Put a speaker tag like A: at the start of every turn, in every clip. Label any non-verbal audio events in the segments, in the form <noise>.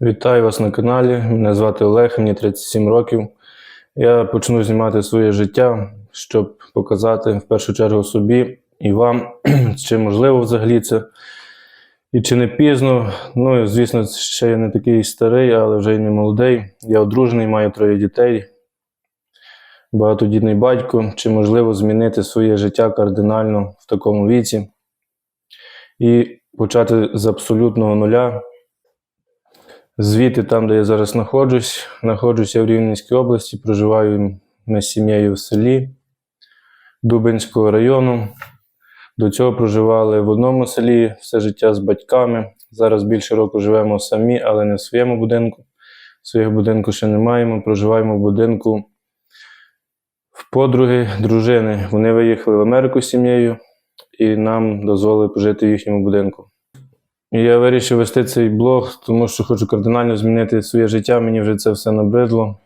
A: Вітаю вас на каналі. Мене звати Олег, мені 37 років. Я почну знімати своє життя, щоб показати в першу чергу собі і вам, <clears throat> чи можливо взагалі це, і чи не пізно. Ну, звісно, ще я не такий старий, але вже й не молодий. Я одружений, маю троє дітей, багатодітний батько. Чи можливо змінити своє життя кардинально в такому віці і почати з абсолютного нуля. Звідти, там, де я зараз знаходжусь, знаходжуся в Рівненській області, проживаю ми з сім'єю в селі Дубинського району. До цього проживали в одному селі все життя з батьками. Зараз більше року живемо самі, але не в своєму будинку. Своєго будинку ще не маємо. Проживаємо в будинку в подруги, дружини. Вони виїхали в Америку з сім'єю і нам дозволили пожити в їхньому будинку. Я вирішив вести цей блог, тому що хочу кардинально змінити своє життя. Мені вже це все набридло.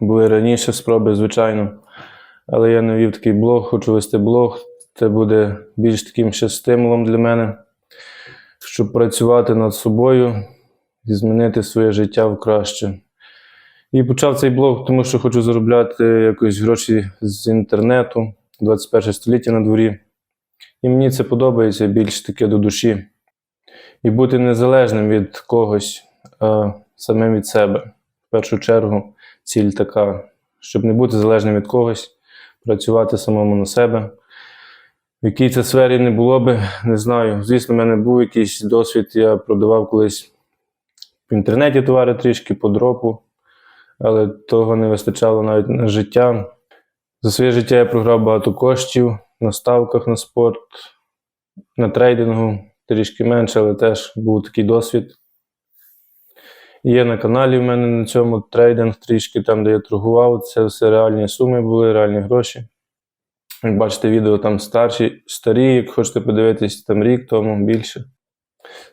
A: Були раніше спроби, звичайно. Але я не вів такий блог, хочу вести блог. Це буде більш таким ще стимулом для мене, щоб працювати над собою і змінити своє життя в краще. І почав цей блог, тому що хочу заробляти якось гроші з інтернету, 21 століття на дворі. І мені це подобається більш таке до душі. І бути незалежним від когось, а самим від себе. В першу чергу, ціль така, щоб не бути залежним від когось, працювати самому на себе. В якій це сфері не було би, не знаю. Звісно, в мене був якийсь досвід, я продавав колись в інтернеті товари трішки по дропу, але того не вистачало навіть на життя. За своє життя я програв багато коштів на ставках на спорт, на трейдингу трішки менше, але теж був такий досвід. Є на каналі в мене на цьому трейдинг трішки, там, де я торгував. Це все реальні суми були, реальні гроші. Як бачите, відео там старші, старі, як хочете подивитись, там рік тому більше.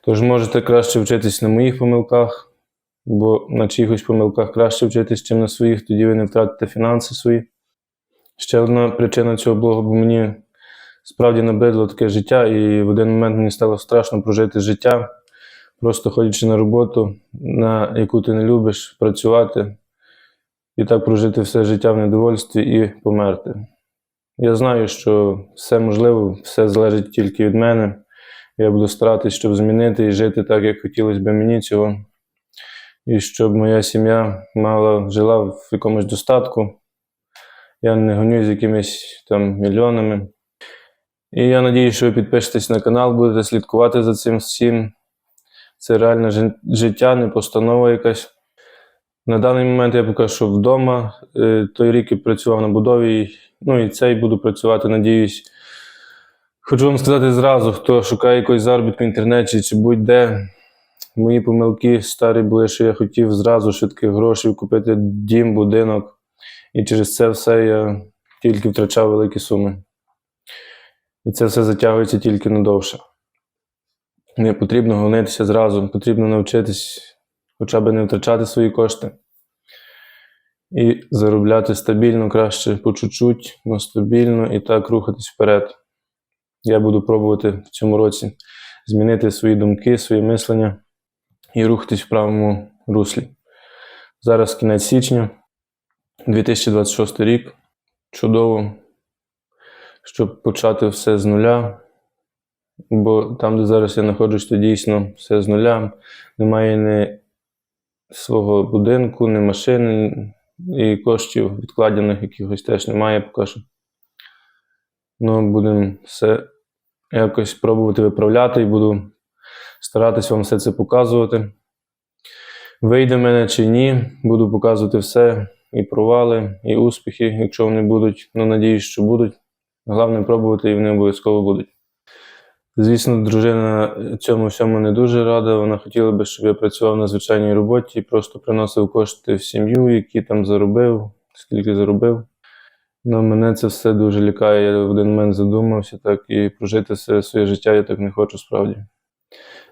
A: Тож можете краще вчитись на моїх помилках, бо на чиїхось помилках краще вчитись, ніж на своїх, тоді ви не втратите фінанси свої. Ще одна причина цього блогу, бо мені справді набридло таке життя, і в один момент мені стало страшно прожити життя, просто ходячи на роботу, на яку ти не любиш, працювати і так прожити все життя в недовольстві і померти. Я знаю, що все можливо, все залежить тільки від мене. Я буду старатися, щоб змінити і жити так, як хотілося б мені цього. І щоб моя сім'я мала, жила в якомусь достатку. Я не гоню з якимись там мільйонами. І я надію, що ви підпишетесь на канал, будете слідкувати за цим всім. Це реальне життя, не постанова якась. На даний момент я поки що вдома. Е, Той рік я працював на будові, ну і цей буду працювати, надіюсь. Хочу вам сказати зразу, хто шукає якийсь заробітку в інтернеті чи будь-де. Мої помилки старі були, що я хотів зразу швидких грошей купити дім, будинок. І через це все я тільки втрачав великі суми. І це все затягується тільки надовше. Не потрібно гонитися зразу, потрібно навчитись хоча б не втрачати свої кошти. І заробляти стабільно, краще по чуть-чуть, але стабільно і так рухатись вперед. Я буду пробувати в цьому році змінити свої думки, своє мислення і рухатись в правому руслі. Зараз кінець січня. 2026 рік. Чудово, щоб почати все з нуля. Бо там, де зараз я знаходжусь, то дійсно все з нуля. Немає ні свого будинку, ні машини, і коштів відкладених якихось теж немає поки що. Ну, будемо все якось пробувати виправляти і буду старатись вам все це показувати. Вийде мене чи ні, буду показувати все, і провали, і успіхи, якщо вони будуть. Ну, надіюсь, що будуть. Головне пробувати, і вони обов'язково будуть. Звісно, дружина цьому всьому не дуже рада. Вона хотіла би, щоб я працював на звичайній роботі і просто приносив кошти в сім'ю, які там заробив, скільки заробив. Ну, мене це все дуже лякає. Я в один момент задумався так і прожити все своє життя я так не хочу справді.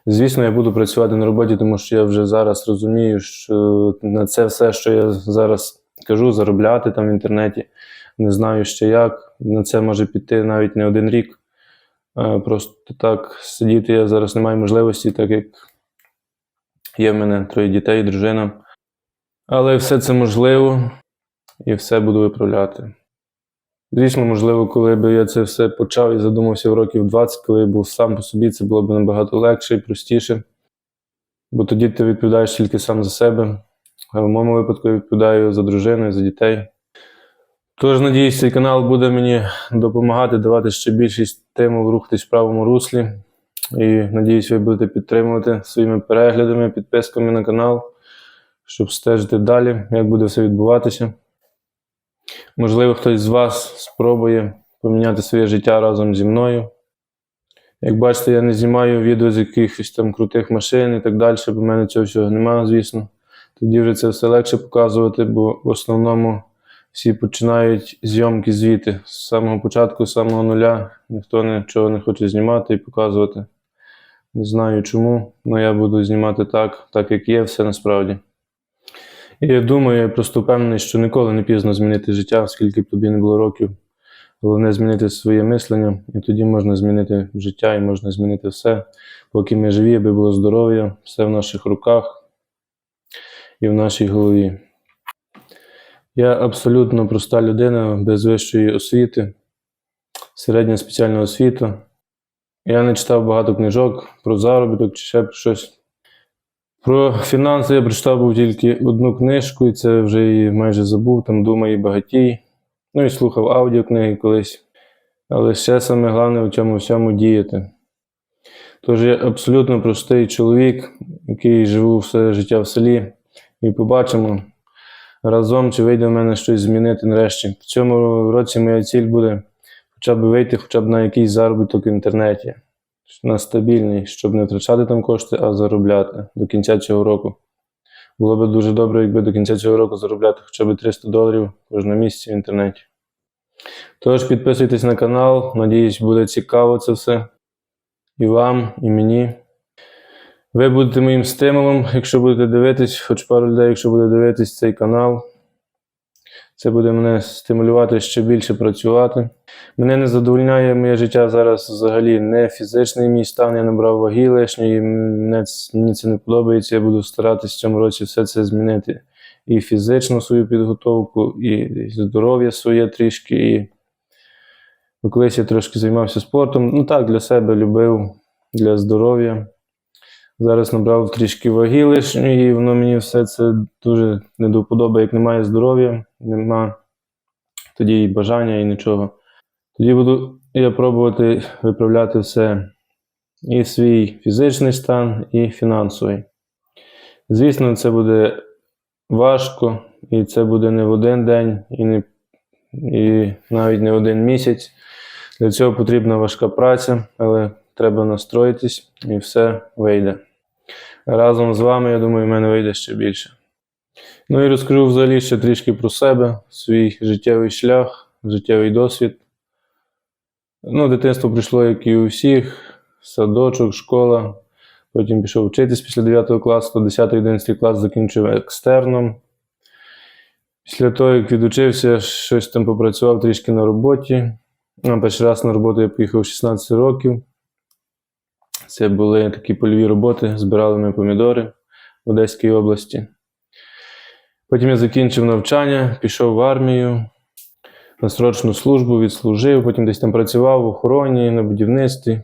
A: Звісно, я буду працювати на роботі, тому що я вже зараз розумію, що на це все, що я зараз кажу, заробляти там в інтернеті, не знаю ще як. На це може піти навіть не один рік. Е, Просто так сидіти я зараз не маю можливості, так як Є в мене троє дітей, дружина. Але все це можливо і все буду виправляти. Звісно, можливо, коли б я це все почав і задумався в років 20, коли я був сам по собі, це було б набагато легше і простіше. Бо тоді ти відповідаєш тільки сам за себе. В моєму випадку я відповідаю за дружину за дітей. Тож, надіюсь, цей канал буде мені допомагати давати ще більший стимул рухатись в правому руслі. І надіюсь, ви будете підтримувати своїми переглядами, підписками на канал, щоб стежити далі, як буде все відбуватися. Можливо, хтось з вас спробує поміняти своє життя разом зі мною. Як бачите, я не знімаю відео з якихось там крутих машин і так далі, бо в мене цього всього немає, звісно. Тоді вже це все легше показувати, бо в основному всі починають зйомки звідти. З самого початку, з самого нуля. Ніхто нічого не хоче знімати і показувати. Не знаю чому, але я буду знімати так, так як є, все насправді. І я думаю, я просто впевнений, що ніколи не пізно змінити життя, скільки б тобі не було років. Головне змінити своє мислення, і тоді можна змінити життя і можна змінити все. Поки ми живі, аби було здоров'я, все в наших руках і в нашій голові. Я абсолютно проста людина без вищої освіти, середня спеціальна освіта. Я не читав багато книжок про заробіток чи ще про щось. Про фінанси я прочитав був тільки одну книжку, і це вже її майже забув, там «Думай і багатій. Ну і слухав аудіокниги колись. Але ще саме головне в цьому всьому діяти. Тож я абсолютно простий чоловік, який живу все життя в селі, і побачимо разом, чи вийде в мене щось змінити нарешті. В цьому році моя ціль буде хоча б вийти хоча б на якийсь заробіток в інтернеті, на стабільний, щоб не втрачати там кошти, а заробляти до кінця цього року. Було б дуже добре, якби до кінця цього року заробляти хоча б 300 доларів кожного місяця в інтернеті. Тож підписуйтесь на канал, надіюсь, буде цікаво це все. І вам, і мені. Ви будете моїм стимулом, якщо будете дивитись, хоч пару людей, якщо буде дивитись цей канал. Це буде мене стимулювати ще більше працювати. Мене не задовольняє моє життя зараз взагалі не фізичний мій стан, я набрав ваги лишньої, мені це не подобається. Я буду старатися в цьому році все це змінити. І фізичну свою підготовку, і здоров'я своє трішки. І... Колись я трошки займався спортом. Ну так, для себе любив, для здоров'я. Зараз набрав трішки ваги лишньої, і воно мені все це дуже не до вподоби, як немає здоров'я, нема тоді і бажання, і нічого. Тоді буду я пробувати виправляти все. І свій фізичний стан, і фінансовий. Звісно, це буде важко, і це буде не в один день, і, не, і навіть не один місяць. Для цього потрібна важка праця, але треба настроїтись і все вийде. Разом з вами, я думаю, в мене вийде ще більше. Ну і розкажу взагалі ще трішки про себе, свій життєвий шлях, життєвий досвід. Ну, дитинство прийшло, як і у всіх, садочок, школа. Потім пішов вчитись після 9 класу, 10-11 клас закінчив екстерном. Після того, як відучився, щось там попрацював трішки на роботі. Ну, перший раз на роботу я поїхав в 16 років. Це були такі польові роботи, збирали ми помідори в Одеській області. Потім я закінчив навчання, пішов в армію, на срочну службу відслужив, потім десь там працював в охороні, на будівництві.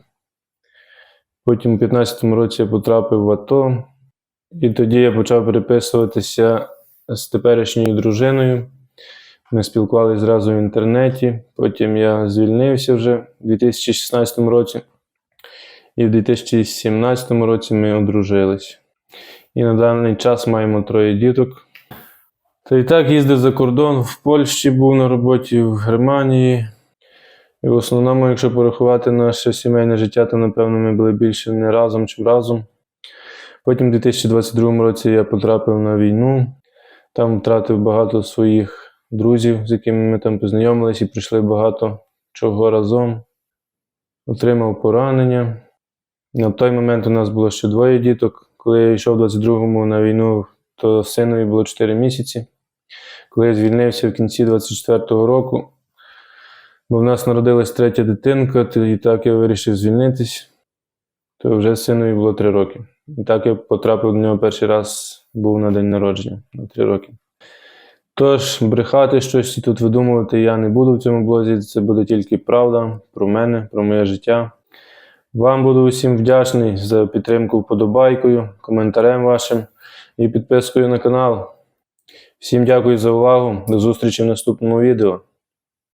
A: Потім у 15-му році я потрапив в АТО, і тоді я почав переписуватися з теперішньою дружиною. Ми спілкувалися зразу в інтернеті. Потім я звільнився вже у 2016 році. І в 2017 році ми одружились. І на даний час маємо троє діток. Та і так їздив за кордон, в Польщі був на роботі, в Германії. І в основному, якщо порахувати наше сімейне життя, то напевно ми були більше не разом, чим разом. Потім у 2022 році я потрапив на війну. Там втратив багато своїх друзів, з якими ми там познайомилися і прийшли багато чого разом. Отримав поранення. На той момент у нас було ще двоє діток. Коли я йшов в 22-му на війну, то синові було 4 місяці. Коли я звільнився в кінці 24-го року, бо в нас народилась третя дитинка, і так я вирішив звільнитись, то вже синові було 3 роки. І так я потрапив до нього перший раз, був на день народження на 3 роки. Тож, брехати щось тут видумувати я не буду в цьому блозі. Це буде тільки правда про мене, про моє життя. Вам буду усім вдячний за підтримку вподобайкою, коментарем вашим і підпискою на канал. Всім дякую за увагу. До зустрічі в наступному відео.